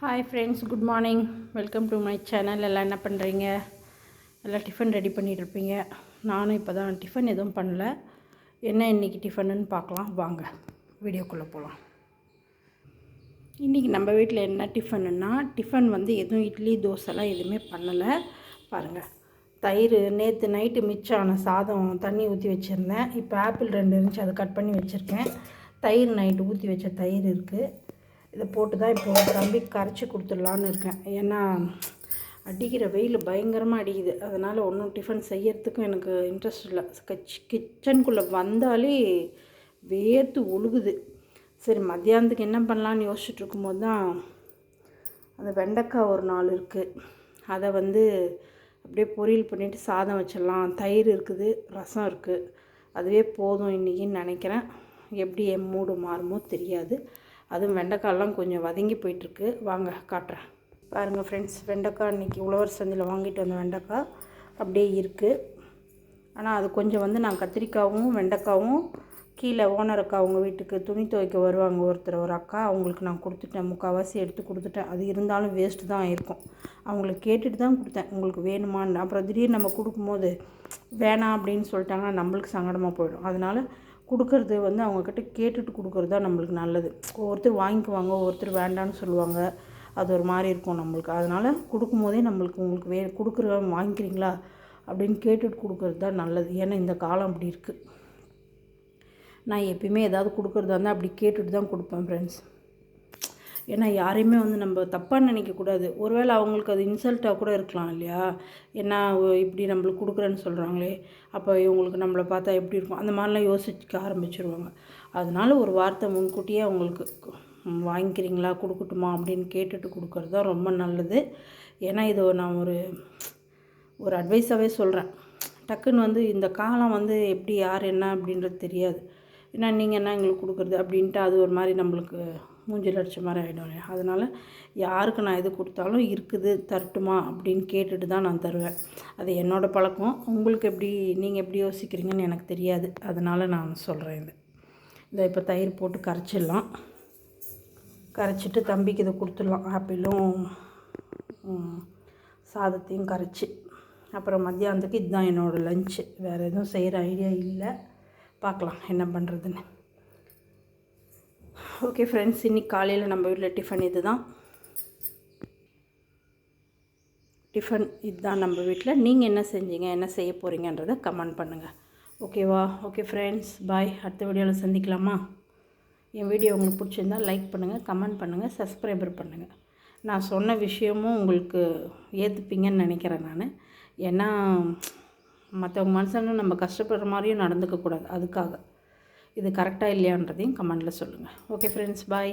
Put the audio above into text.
Hi friends good morning welcome to my channel எல்லாம் என்ன பண்ணுறீங்க எல்லாம் டிஃபன் ரெடி பண்ணிட்டு இருப்பீங்க நானும் இப்போ தான் டிஃபன் எதுவும் பண்ணல. என்ன இன்றைக்கி டிஃபனுன்னு பார்க்கலாம். வாங்க வீடியோக்குள்ளே போகலாம் இன்றைக்கி நம்ம வீட்டில் என்ன டிஃபனுன்னா டிஃபன் வந்து எதுவும் இட்லி தோசைலாம் எதுவுமே பண்ணலை. பாருங்கள் தயிர் நேற்று நைட்டு மிச்சம் ஆன சாதம் தண்ணி ஊற்றி வச்சுருந்தேன். இப்போ ஆப்பிள் ரெண்டு இருந்துச்சு அதை கட் பண்ணி வச்சுருக்கேன். தயிர் நைட்டு ஊற்றி வச்ச தயிர் இருக்குது இதை போட்டு தான் இப்போ தம்பி கரைச்சி கொடுத்துடலான்னு இருக்கேன். ஏன்னா அடிக்கிற வெயில் பயங்கரமாக அடிக்குது. அதனால் ஒன்றும் டிஃபன் செய்யறதுக்கும் எனக்கு இன்ட்ரெஸ்ட் இல்லை. கச் கிச்சனுக்குள்ளே வந்தாலே வேர்த்து ஒழுகுது சரி மத்தியானத்துக்கு என்ன பண்ணலான்னு யோசிச்சுட்டு இருக்கும்போது தான் அந்த வெண்டைக்காய் ஒரு நாள் இருக்குது அதை வந்து அப்படியே பொரியல் பண்ணிவிட்டு சாதம் வச்சிடலாம். தயிர் இருக்குது ரசம் இருக்குது அதுவே போதும் இன்றைக்கின்னு நினைக்கிறேன். எப்படி என் மூடு மாறுமோ தெரியாது. அதுவும் வெண்டைக்காயெல்லாம் கொஞ்சம் வதங்கி போயிட்டுருக்கு. வாங்க காட்டுறேன். பாருங்கள் ஃப்ரெண்ட்ஸ் வெண்டைக்காய் இன்றைக்கி உழவர் சந்தையில் வாங்கிட்டு வந்த வெண்டைக்காய் அப்படியே இருக்குது ஆனால் அது கொஞ்சம் வந்து நான் கத்திரிக்காவும் வெண்டைக்காவும் கீழே ஓனர் அக்கா அவங்க வீட்டுக்கு துணி துவைக்க வருவாங்க ஒருத்தர் ஒரு அக்கா அவங்களுக்கு நான் கொடுத்துட்டேன். முக்கால்வாசி எடுத்து கொடுத்துட்டேன். அது இருந்தாலும் வேஸ்ட்டு தான் இருக்கும். அவங்களுக்கு கேட்டுட்டு தான் கொடுத்தேன். உங்களுக்கு வேணுமான்னு. அப்புறம் திடீர்னு நம்ம கொடுக்கும்போது வேணாம் அப்படின்னு சொல்லிட்டாங்கன்னா நம்மளுக்கு சங்கடமாக போயிடும். அதனால் கொடுக்கறது வந்து அவங்கக்கிட்ட கேட்டுட்டு கொடுக்குறது தான் நம்மளுக்கு நல்லது. ஒவ்வொருத்தர் வாங்கிக்குவாங்க ஒவ்வொருத்தர் வேண்டான்னு சொல்லுவாங்க. அது ஒரு மாதிரி இருக்கும் நம்மளுக்கு. அதனால் கொடுக்கும்போதே நம்மளுக்கு உங்களுக்கு வே கொடுக்குற வாங்கிக்கிறீங்களா அப்படின்னு கேட்டுட்டு கொடுக்குறது தான் நல்லது. ஏன்னா இந்த காலம் அப்படி இருக்குது நான் எப்பயுமே ஏதாவது கொடுக்குறதா இருந்தால் அப்படி கேட்டுட்டு தான் கொடுப்பேன் ஃப்ரெண்ட்ஸ் ஏன்னா யாரையுமே வந்து நம்ம தப்பாக நினைக்கக்கூடாது ஒருவேளை அவங்களுக்கு அது இன்சல்ட்டாக கூட இருக்கலாம் இல்லையா? என்ன இப்படி நம்மளுக்கு கொடுக்குறேன்னு சொல்கிறாங்களே அப்போ இவங்களுக்கு நம்மளை பார்த்தா எப்படி இருக்கும்? அந்த மாதிரிலாம் யோசிக்க ஆரம்பிச்சிருவாங்க. அதனால ஒரு வார்த்தை முன்கூட்டியே அவங்களுக்கு வாங்கிக்கிறீங்களா கொடுக்கட்டுமா அப்படின்னு கேட்டுட்டு கொடுக்குறது தான் ரொம்ப நல்லது. ஏன்னா இது நான் ஒரு ஒரு அட்வைஸாகவே சொல்கிறேன் டக்குன்னு வந்து இந்த காலம் வந்து எப்படி யார் என்ன அப்படின்றது தெரியாது. ஏன்னா நீங்கள் என்ன எங்களுக்கு கொடுக்குறது அப்படின்ட்டு அது ஒரு மாதிரி நம்மளுக்கு மூஞ்சில் அடித்த மாதிரி ஆகிடும் இல்லையா அதனால் யாருக்கு நான் எது கொடுத்தாலும் இருக்குது தரட்டுமா அப்படின்னு கேட்டுட்டு தான் நான் தருவேன். அது என்னோடய பழக்கம். உங்களுக்கு எப்படி நீங்கள் எப்படி யோசிக்கிறீங்கன்னு எனக்கு தெரியாது. அதனால் நான் சொல்கிறேன் இது. இதை இப்போ தயிர் போட்டு கரைச்சிடலாம். கரைச்சிட்டு தம்பிக்கு இதை கொடுத்துடலாம். ஆப்பிளும் சாதத்தையும் கரைச்சி. அப்புறம் மத்தியானத்துக்கு இதுதான் என்னோடய லஞ்சு வேறு எதுவும் செய்கிற ஐடியா இல்லை. பார்க்கலாம் என்ன பண்ணுறதுன்னு ஓகே ஃப்ரெண்ட்ஸ் இன்றைக்கி காலையில் நம்ம வீட்டில் டிஃபன் இது தான் டிஃபன் இதுதான் நம்ம வீட்டில் நீங்கள் என்ன செஞ்சீங்க என்ன செய்ய போகிறீங்கன்றதை கமெண்ட் பண்ணுங்கள் ஓகேவா ஓகே ஃப்ரெண்ட்ஸ் பாய் அடுத்த வீடியோவில் சந்திக்கலாமா? என் வீடியோ உங்களுக்கு பிடிச்சிருந்தால் லைக் பண்ணுங்கள் கமெண்ட் பண்ணுங்கள் சப்ஸ்கிரைபர் பண்ணுங்கள் நான் சொன்ன விஷயமும் உங்களுக்கு ஏற்றுப்பீங்கன்னு நினைக்கிறேன் நான். ஏன்னா மற்றவங்க மனுஷனும் நம்ம கஷ்டப்படுற மாதிரியும் நடந்துக்கக்கூடாது அதுக்காக. இது கரெக்டாக இல்லையான்றதையும் கமெண்டில் சொல்லுங்கள் ஓகே ஃப்ரெண்ட்ஸ் பாய்